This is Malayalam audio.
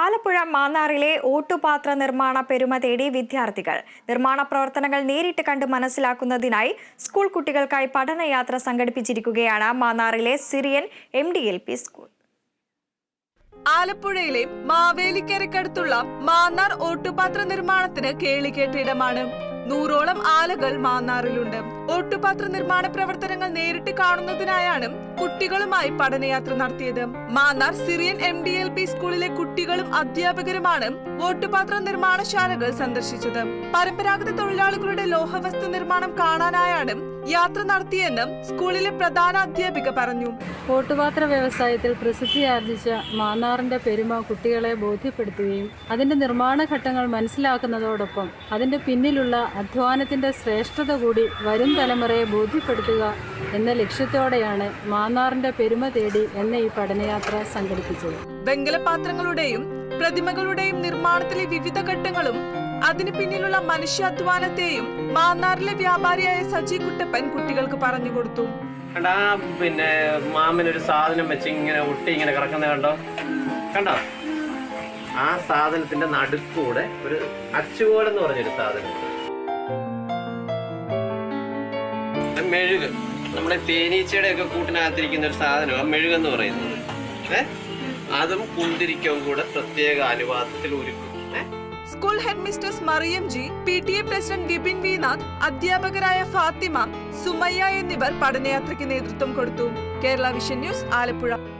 ആലപ്പുഴ മാന്നാറിലെ ഓട്ടുപാത്ര നിർമ്മാണ പെരുമ തേടി വിദ്യാർത്ഥികൾ. നിർമ്മാണ പ്രവർത്തനങ്ങൾ നേരിട്ട് കണ്ട് മനസ്സിലാക്കുന്നതിനായി സ്കൂൾ കുട്ടികൾക്കായി പഠനയാത്ര സംഘടിപ്പിച്ചിരിക്കുകയാണ് മാന്നാറിലെ സിറിയൻ എം സ്കൂൾ. ആലപ്പുഴയിലെ മാവേലിക്കരക്കടുത്തുള്ള മാന്നാർ ഓട്ടുപാത്ര നിർമ്മാണത്തിന് കേളികേട്ട ഇടമാണ്. നൂറോളം ആലകൾ മാന്നാറിലുണ്ട്. ഓട്ടുപാത്ര നിർമ്മാണ പ്രവർത്തനങ്ങൾ നേരിട്ട് കാണുന്നതിനായാണ് കുട്ടികളുമായി പഠനയാത്ര നടത്തിയത്. Mannar Syrian M D L P സ്കൂളിലെ കുട്ടികളും അധ്യാപകരുമാണ് ഓട്ടുപാത്ര നിർമ്മാണശാലകൾ സന്ദർശിച്ചത്. പരമ്പരാഗത തൊഴിലാളികളുടെ ലോഹവസ്തു നിർമ്മാണം കാണാനായാണ് യാത്ര നടത്തിയെന്നും സ്കൂളിലെ പ്രധാന അധ്യാപിക പറഞ്ഞു. ഓട്ടുപാത്ര വ്യവസായത്തിൽ പ്രസിദ്ധിയാർജിച്ച മാന്നാറിന്റെ പെരുമ കുട്ടികളെ ബോധ്യപ്പെടുത്തുകയും അതിന്റെ നിർമ്മാണ ഘട്ടങ്ങൾ മനസ്സിലാക്കുന്നതോടൊപ്പം അതിന്റെ പിന്നിലുള്ള അധ്വാനത്തിന്റെ ശ്രേഷ്ഠത കൂടി വരും തലമുറയെ ബോധ്യപ്പെടുത്തുക എന്ന ലക്ഷ്യത്തോടെയാണ് മാന്നാറിന്റെ പെരുമ തേടി എന്ന ഈ പഠനയാത്ര സംഘടിപ്പിച്ചത്. വെങ്കലപാത്രങ്ങളുടെയും പ്രതിമകളുടെയും നിർമ്മാണത്തിലെ വിവിധ ഘട്ടങ്ങളും അതിനു പിന്നിലുള്ള മനുഷ്യാധ്വാനത്തെയും മാന്നാറിലെ വ്യാപാരിയായ സജി കുട്ടപ്പൻ കുട്ടികൾക്ക് പറഞ്ഞു കൊടുത്തു. കണ്ടാ പിന്നെ മാമനൊരു സാധനം വെച്ച് ഇങ്ങനെ ഒട്ടി ഇങ്ങനെ കിടക്കുന്നത് കണ്ടോ? കണ്ടോ? ആ സാധനത്തിന്റെ നടുക്കൂടെ ഒരു അച്ചുകോടെന്ന് പറഞ്ഞൊരു സാധനം. മെഴുക്. നമ്മുടെ തേനീച്ചയുടെ ഒക്കെ കൂട്ടിനകത്തിരിക്കുന്ന ഒരു സാധനം ആ മെഴുകെന്ന് പറയുന്നത്. ഏ? അതും കുന്തിരിക്കവും കൂടെ പ്രത്യേക അനുവാദത്തിൽ ഒരുക്കും. School head mistress Mariyam G P T A president Vipin Vinath അധ്യാപകരായ ഫാത്തിമ സുമയ്യ എന്നിവർ പഠനയാത്രയ്ക്ക് നേതൃത്വം കൊടുത്തു. Kerala Vision News Alappuzha.